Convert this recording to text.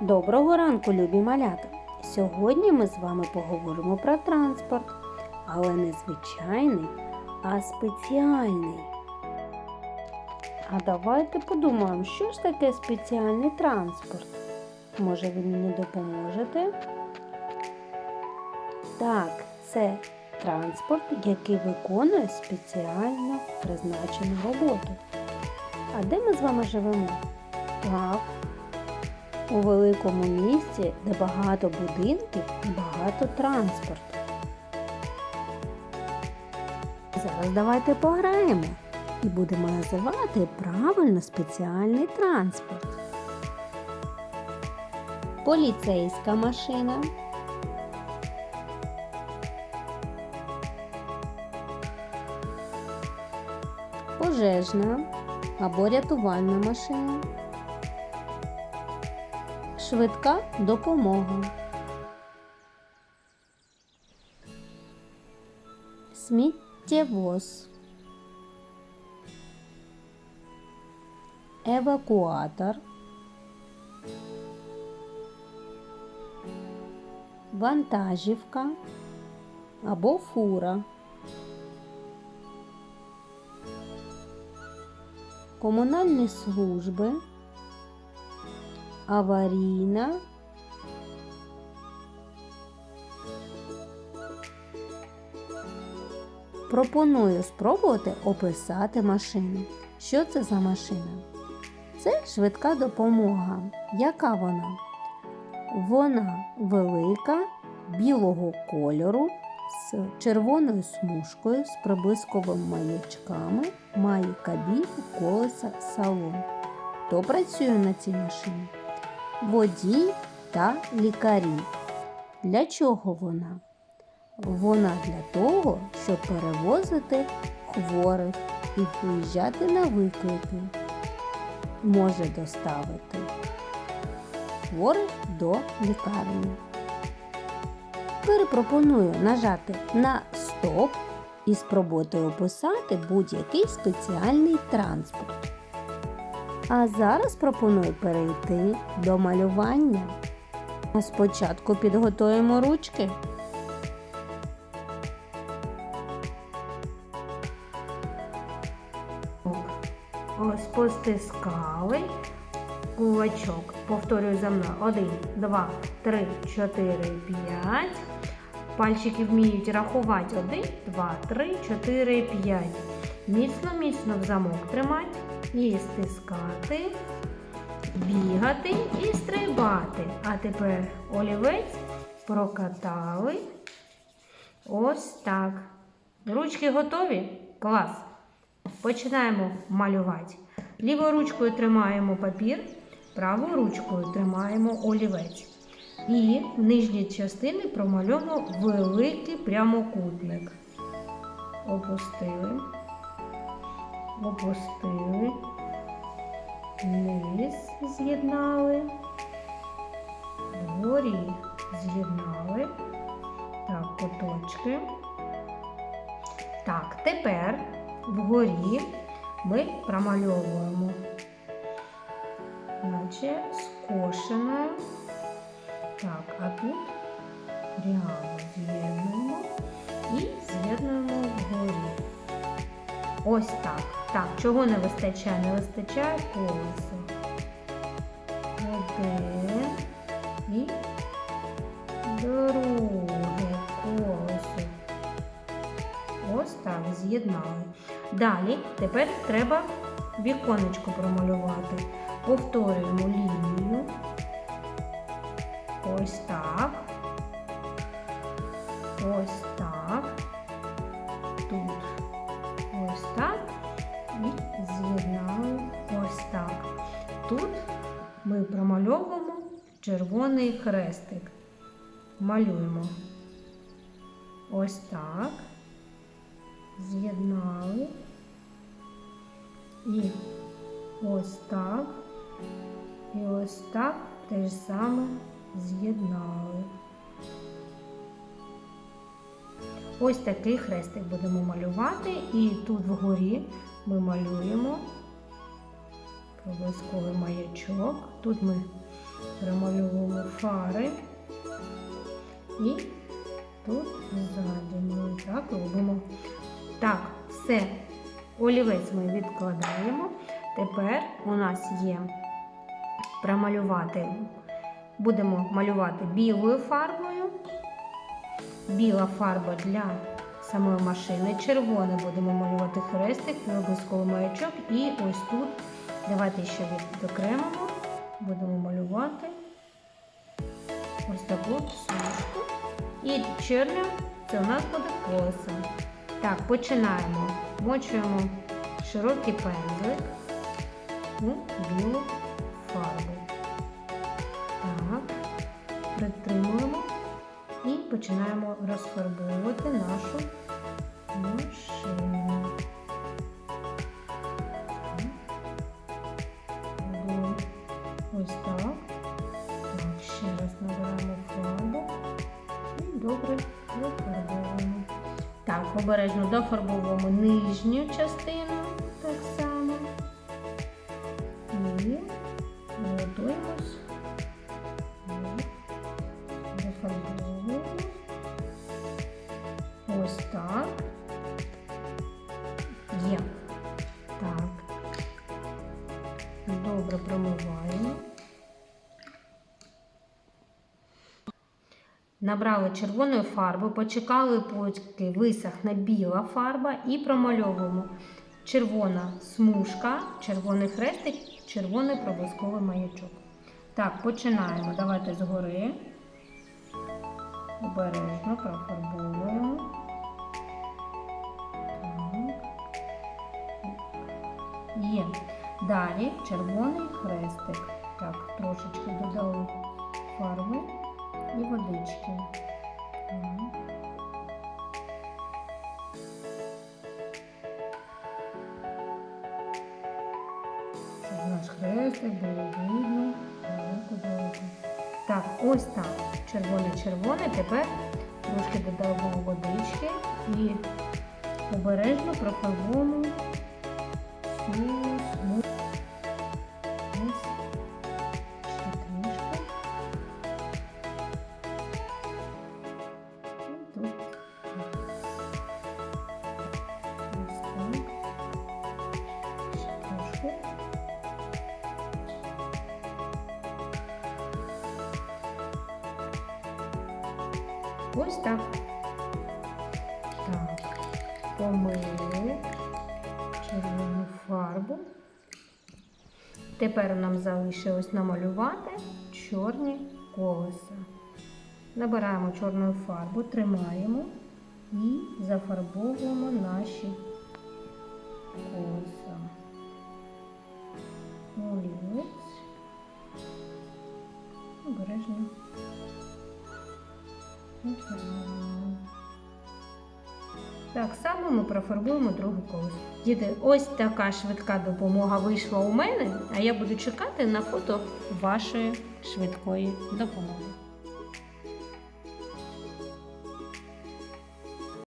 Доброго ранку, любі малята! Сьогодні ми з вами поговоримо про транспорт, але не звичайний, а спеціальний. А давайте подумаємо, що ж таке спеціальний транспорт? Може, ви мені допоможете? Так, це транспорт, який виконує спеціально призначену роботу. А де ми з вами живемо? Так, у великому місті, де багато будинків і багато транспорту. Зараз давайте пограємо і будемо називати правильно спеціальний транспорт. Поліцейська машина. Пожежна або рятувальна машина. Швидка допомога. Сміттєвоз. Евакуатор. Вантажівка або фура. Комунальні служби аварійна. Пропоную спробувати описати машину. Що це за машина? Це швидка допомога. Яка вона? Вона велика, білого кольору, з червоною смужкою, з прибисковими маячками, має кабінку, колеса, салон. Хто працює на цій машині? Водій та лікарі. Для чого вона? Вона для того, щоб перевозити хворих і виїжджати на виклики. Може доставити хворих до лікарні. Перепропоную нажати на стоп і спробувати описати будь-який спеціальний транспорт. А зараз пропоную перейти до малювання. Спочатку підготуємо ручки. Ось постискали кулачок. Повторюю за мною. Один, два, три, чотири, п'ять. Пальчики вміють рахувати. Один, два, три, чотири, п'ять. Міцно, міцно в замок тримати і стискати, бігати і стрибати. А тепер олівець прокатали. Ось так. Ручки готові? Клас. Починаємо малювати. Лівою ручкою тримаємо папір, правою ручкою тримаємо олівець. І в нижній частині промалюємо великий прямокутник. Опустили опустили, низ з'єднали, вгорі з'єднали. Так, куточки. Так, тепер вгорі ми промальовуємо, наче скошеною. Так, а тут прямо з'єднуємо і з'єднуємо вгорі. Ось так. Так, чого не вистачає? Не вистачає колеса. Один і друге колесо. Ось так, з'єднали. Далі, тепер треба віконечко промалювати. Повторюємо лінію. Ось так. Ось так. Тут ми промальовуємо червоний хрестик. Малюємо. Ось так, з'єднали. І ось так, і ось так те ж саме з'єднали. Ось такий хрестик будемо малювати, і тут вгорі ми малюємо проблисковий маячок. Тут ми Промальовуємо фари. І тут ззаді ми так робимо. Так, все. Олівець ми відкладаємо. Тепер у нас є промалювати. Будемо малювати білою фарбою. Біла фарба для самої машини. Червоне будемо малювати хрестик, і обов'язково маячок. І ось тут, давайте ще відокремимо, будемо малювати ось таку смужку. І чорним це у нас буде колесо. Так, починаємо. Мочуємо широкий пензлик у білу фарбу. Так, притримуємо і починаємо розфарбовувати нашу обережно дофарбовуємо нижню частину так само. І готуємось. Дофарбовуємо. Ось так. Є. Так. Добре промиваємо. Набрали червоної фарби, почекали, поки висохне біла фарба і промальовуємо червона смужка, червоний хрестик, червоний проблисковий маячок. Так, починаємо. Давайте згори. Обережно профарбовуємо. Є. Далі червоний хрестик. Так, трошечки додали фарби і водички. Щоб наш хрестик було видно далеко-далеко. Так, ось так. Червоне-червоне. Тепер трошки додаємо водички і обережно всю Ось так. Так, помили червону фарбу. Тепер нам залишилось намалювати чорні колеса. Набираємо чорну фарбу, тримаємо і зафарбовуємо наші колеса. Олівець. Обережно. Так само ми профарбуємо другу колес. Діти, ось така швидка допомога вийшла у мене, а я буду чекати на фото вашої швидкої допомоги.